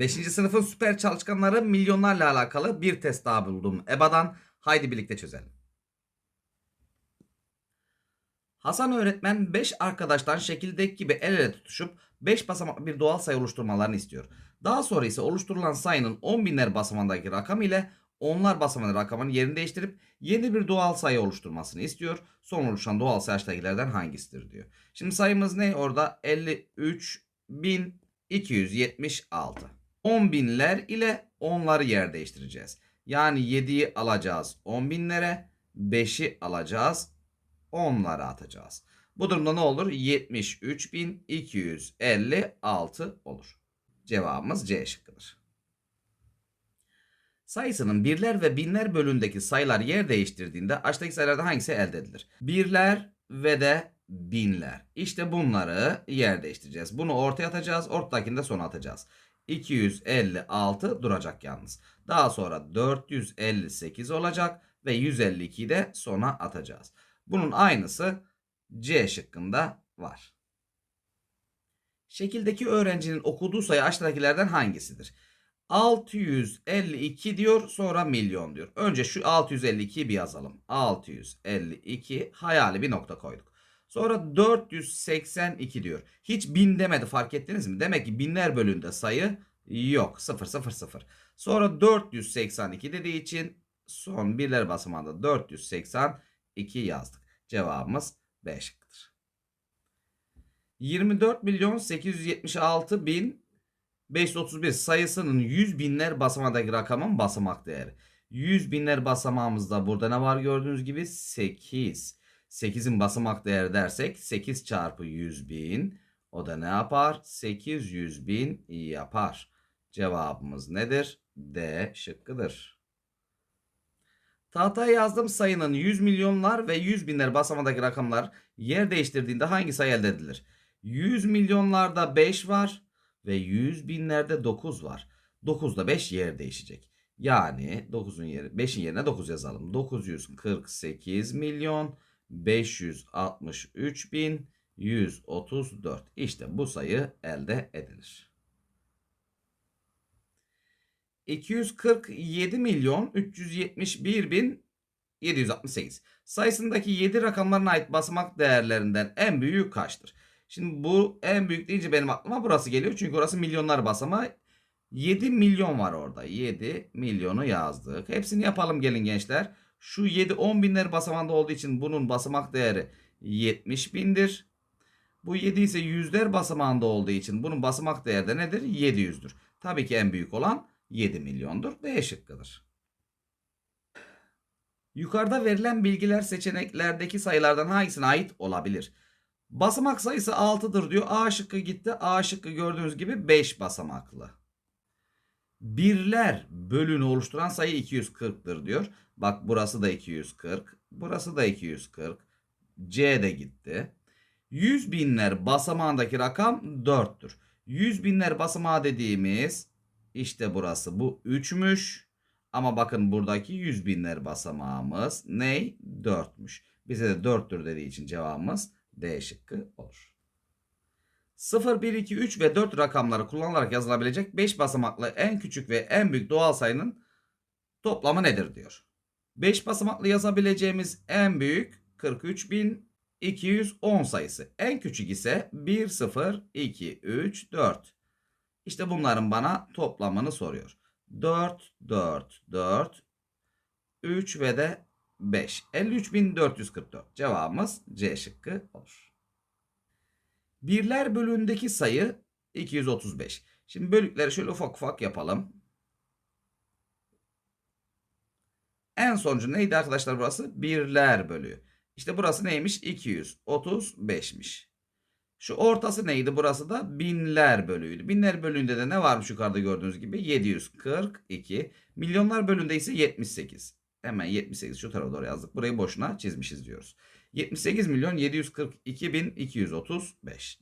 5. sınıfın süper çalışkanları milyonlarla alakalı bir test daha buldum EBA'dan. Haydi birlikte çözelim. Hasan öğretmen 5 arkadaştan şekildeki gibi el ele tutuşup 5 basamaklı bir doğal sayı oluşturmalarını istiyor. Daha sonra ise oluşturulan sayının 10 binler basamağındaki rakam ile onlar basamağındaki rakamın yerini değiştirip yeni bir doğal sayı oluşturmasını istiyor. Son oluşan doğal sayı aşağıdakilerden hangisidir diyor. Şimdi sayımız ne? Orada 53.276. 10 binler ile onları yer değiştireceğiz. Yani 7'yi alacağız 10 binlere, 5'i alacağız onlara atacağız. Bu durumda ne olur? 73.256 olur. Cevabımız C şıkkıdır. Sayısının birler ve binler bölümündeki sayılar yer değiştirdiğinde aşağıdaki sayılardan hangisi elde edilir? Birler ve de binler. İşte bunları yer değiştireceğiz. Bunu ortaya atacağız. Ortadakini de sona atacağız. 256 duracak yalnız. Daha sonra 458 olacak ve 152'yi de sona atacağız. Bunun aynısı C şıkkında var. Şekildeki öğrencinin okuduğu sayı aşağıdakilerden hangisidir? 652 diyor sonra milyon diyor. Önce şu 652'yi bir yazalım. 652 hayali bir nokta koyduk. Sonra 482 diyor. Hiç bin demedi fark ettiniz mi? Demek ki binler bölümünde sayı yok. 0 0 0. Sonra 482 dediği için son birler basamağında 482 yazdık. Cevabımız B şıkkıdır. 24 milyon 876 bin 531 sayısının 100 binler basamağındaki rakamın basamak değeri. 100 binler basamağımızda burada ne var gördüğünüz gibi 8. 8'in basamak değeri dersek 8 çarpı 100 bin o da ne yapar? 800 bin yapar. Cevabımız nedir? D şıkkıdır. Tahtaya yazdığım sayının 100 milyonlar ve 100 binler basamağındaki rakamlar yer değiştirdiğinde hangi sayı elde edilir? 100 milyonlarda 5 var ve 100 binlerde 9 var. 9'da 5 yer değişecek. Yani 9'un yeri 5'in yerine 9 yazalım. 948 milyon 563 bin 134. İşte bu sayı elde edilir. 247 milyon 371 bin 768. Sayısındaki 7 rakamlarına ait basamak değerlerinden en büyüğü kaçtır? Şimdi bu en büyük deyince benim aklıma burası geliyor. Çünkü orası milyonlar basamağı. 7 milyon var orada. 7 milyonu yazdık. Hepsini yapalım gelin gençler. Şu 7 10 binler basamağında olduğu için bunun basamak değeri 70 bindir. Bu 7 ise yüzler basamağında olduğu için bunun basamak değeri de nedir? 700'dür. Tabii ki en büyük olan 7 milyondur. D şıkkıdır. Yukarıda verilen bilgiler seçeneklerdeki sayılardan hangisine ait olabilir? Basamak sayısı 6'dır diyor. A şıkkı gitti. A şıkkı gördüğünüz gibi 5 basamaklı. Birler bölünü oluşturan sayı 240'tır diyor. Bak burası da 240. Burası da 240. C de gitti. 100 binler basamağındaki rakam 4'tür. 100 binler basamağı dediğimiz işte burası bu 3'müş. Ama bakın buradaki 100 binler basamağımız ney? 4'müş. Bize de 4'tür dediği için cevabımız D şıkkı olur. 0, 1, 2, 3 ve 4 rakamları kullanılarak yazılabilecek 5 basamaklı en küçük ve en büyük doğal sayının toplamı nedir diyor. 5 basamaklı yazabileceğimiz en büyük 43.210 sayısı. En küçük ise 1, 0, 2, 3, 4. İşte bunların bana toplamını soruyor. 4, 4, 4, 3 ve de 5. 53.444. Cevabımız C şıkkı olur. Birler bölüğündeki sayı 235. Şimdi bölükleri şöyle ufak ufak yapalım. En sonucu neydi arkadaşlar burası? Birler bölüğü. İşte burası neymiş? 235'miş. Şu ortası neydi? Burası da binler bölüğüydü. Binler bölüğünde de ne varmış yukarıda gördüğünüz gibi? 742. Milyonlar bölüğünde ise 78. Hemen 78 şu tarafa doğru yazdık. Burayı boşuna çizmişiz diyoruz. 78 milyon 742 bin 235.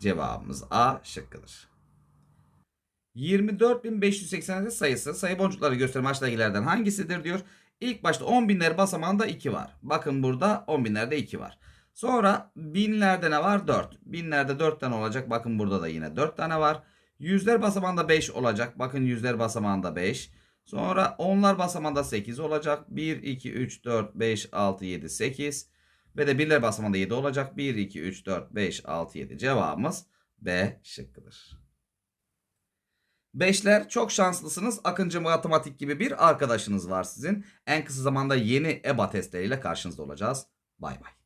Cevabımız A şıkkıdır. 24.587 sayısı sayı boncukları gösteren aşağıdakilerden hangisidir diyor. İlk başta 10 binler basamağında 2 var. Bakın burada 10 binlerde 2 var. Sonra binlerde ne var? 4. Binlerde 4 tane olacak. Bakın burada da yine 4 tane var. Yüzler basamağında 5 olacak. Bakın yüzler basamağında 5. Sonra onlar basamağında 8 olacak. 1, 2, 3, 4, 5, 6, 7, 8. Ve de birler basamağında 7 olacak. 1, 2, 3, 4, 5, 6, 7. Cevabımız B şıkkıdır. Beşler çok şanslısınız. Akıncı Matematik gibi bir arkadaşınız var sizin. En kısa zamanda yeni EBA testleriyle karşınızda olacağız. Bay bay.